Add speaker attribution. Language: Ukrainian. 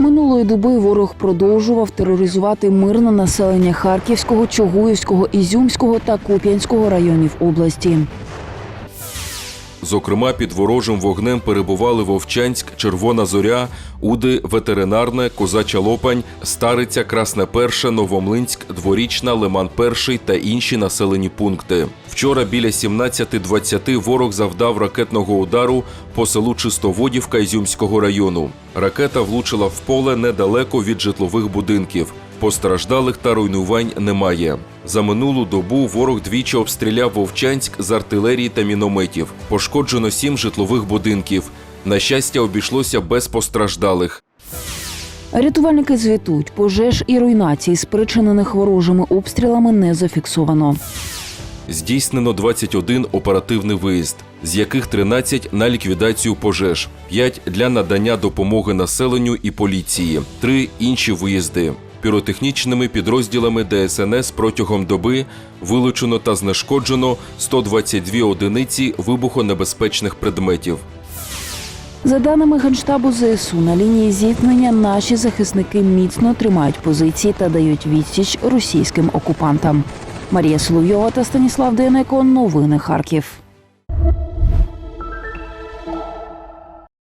Speaker 1: Минулої доби ворог продовжував тероризувати мирне населення Харківського, Чугуївського, Ізюмського та Куп'янського районів області.
Speaker 2: Зокрема, під ворожим вогнем перебували Вовчанськ, Червона Зоря, Уди, Ветеринарне, Козача Лопань, Стариця, Красне Перше, Новомлинськ, Дворічна, Лиман Перший та інші населені пункти. Вчора біля 17.20 ворог завдав ракетного удару по селу Чистоводівка Ізюмського району. Ракета влучила в поле недалеко від житлових будинків. Постраждалих та руйнувань немає. За минулу добу ворог двічі обстріляв Вовчанськ з артилерії та мінометів. Пошкоджено сім житлових будинків. На щастя, обійшлося без постраждалих.
Speaker 1: Рятувальники звітують, пожеж і руйнацій, спричинених ворожими обстрілами, не зафіксовано.
Speaker 2: Здійснено 21 оперативний виїзд, з яких 13 на ліквідацію пожеж, 5 для надання допомоги населенню і поліції, 3 інші виїзди. Піротехнічними підрозділами ДСНС протягом доби вилучено та знешкоджено 122 одиниці вибухонебезпечних предметів.
Speaker 1: За даними Генштабу ЗСУ, на лінії зіткнення наші захисники міцно тримають позиції та дають відсіч російським окупантам. Марія Соловйова та Станіслав Денеко. Новини Харків.